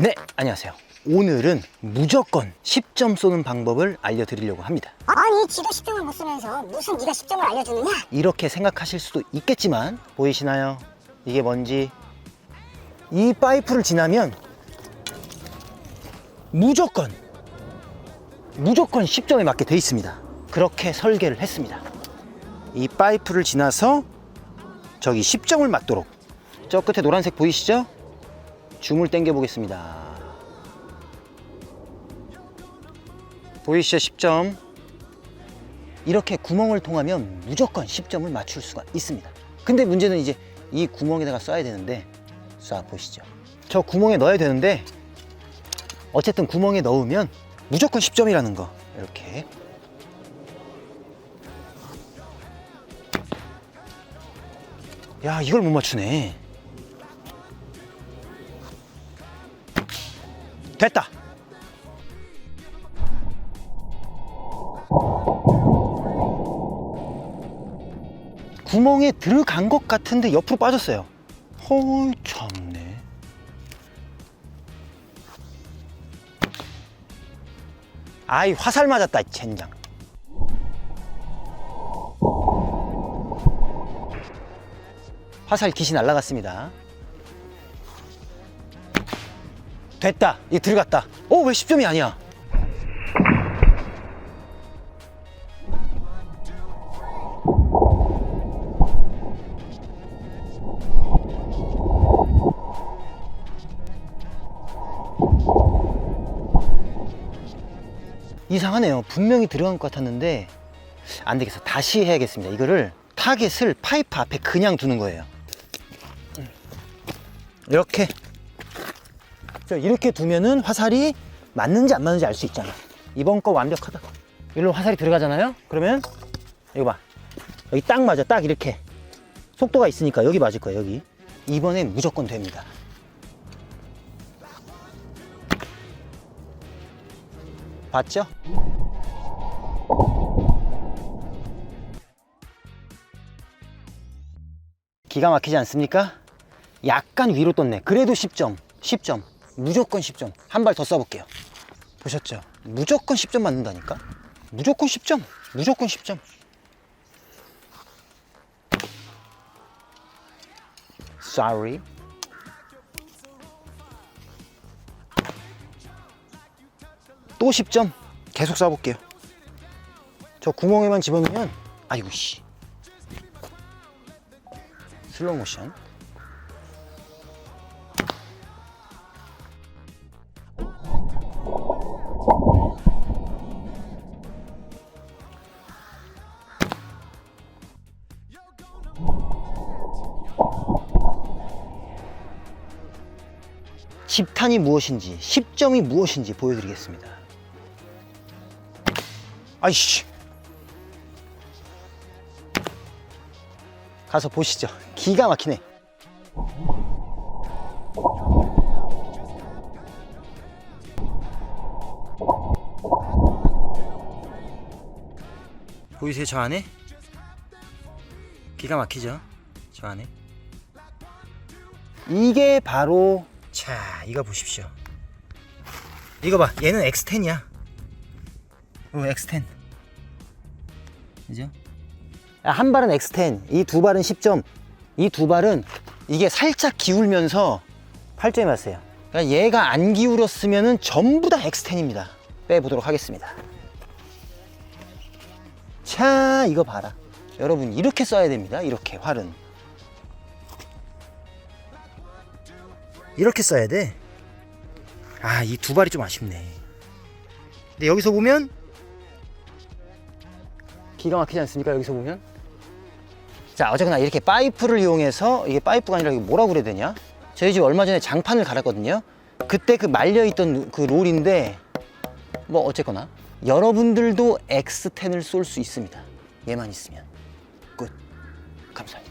네, 안녕하세요. 오늘은 무조건 10점 쏘는 방법을 알려드리려고 합니다. 아니 지도 10점을 못 쓰면서 무슨 네가 10점을 알려주느냐? 이렇게 생각하실 수도 있겠지만 보이시나요? 이게 뭔지 이 파이프를 지나면 무조건 무조건 10점에 맞게 돼 있습니다. 그렇게 설계를 했습니다. 이 파이프를 지나서 저기 10점을 맞도록 저 끝에 노란색 보이시죠? 줌을 당겨 보겠습니다. 보이시죠? 10점. 이렇게 구멍을 통하면 무조건 10점을 맞출 수가 있습니다. 근데 문제는 이제 이 구멍에다가 쏴야 되는데 쏴 보시죠. 저 구멍에 넣어야 되는데 어쨌든 구멍에 넣으면 무조건 10점이라는 거 이렇게 야 이걸 못 맞추네 됐다 구멍에 들어간 것 같은데 옆으로 빠졌어요. 헐 참네. 아이 화살 맞았다 젠장. 화살 깃이 날라갔습니다. 됐다. 이 들어갔다. 어 왜 10점이 아니야? 이상하네요. 분명히 들어간 것 같았는데 안 되겠어. 다시 해야겠습니다. 이거를 타겟을 파이프 앞에 그냥 두는 거예요. 이렇게 자, 이렇게 두면은 화살이 맞는지 안 맞는지 알 수 있잖아. 이번 거 완벽하다. 일로 화살이 들어가잖아요. 그러면 이거 봐. 여기 딱 맞아. 딱 이렇게 속도가 있으니까 여기 맞을 거예요. 여기. 이번엔 무조건 됩니다. 봤죠? 기가 막히지 않습니까? 약간 위로 떴네. 그래도 10점. 10점. 무조건 10점. 한 발더 쏴볼게요. 보셨죠? 무조건 10점 맞는다니까? 무조건 10점. 무조건 10점. Sorry. 또 10점 계속 쏴볼게요 저 구멍에만 집어넣으면 아이고 씨 슬로우 모션 집탄이 무엇인지 10점이 무엇인지 보여드리겠습니다. 아이씨. 가서 보시죠. 기가 막히네. 보이세요 저 안에? 기가 막히죠? 저 안에 이게 바로 자 이거 보십시오 이거 봐 얘는 X10이야 어, X10. 그죠? 아, 한 발은 X10, 이 두 발은 10점. 이 두 발은 이게 살짝 기울면서 8점이 맞어요. 그러니까 얘가 안 기울었으면 전부 다 X10입니다. 빼보도록 하겠습니다. 자, 이거 봐라. 여러분, 이렇게 써야 됩니다. 이렇게, 활은. 이렇게 써야 돼. 아, 이 두 발이 좀 아쉽네. 근데 여기서 보면 기가 막히지 않습니까? 여기서 보면. 자, 어쨌거나 이렇게 파이프를 이용해서 이게 파이프가 아니라 이게 뭐라고 그래야 되냐? 저희 집 얼마 전에 장판을 갈았거든요. 그때 그 말려 있던 그 롤인데 뭐 어쨌거나 여러분들도 X10을 쏠 수 있습니다. 얘만 있으면. 끝. 감사합니다.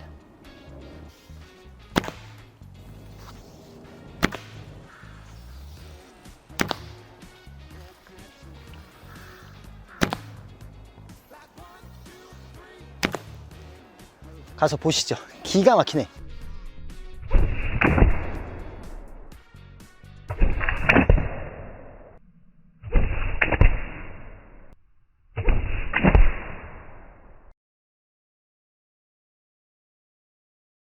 가서 보시죠. 기가 막히네.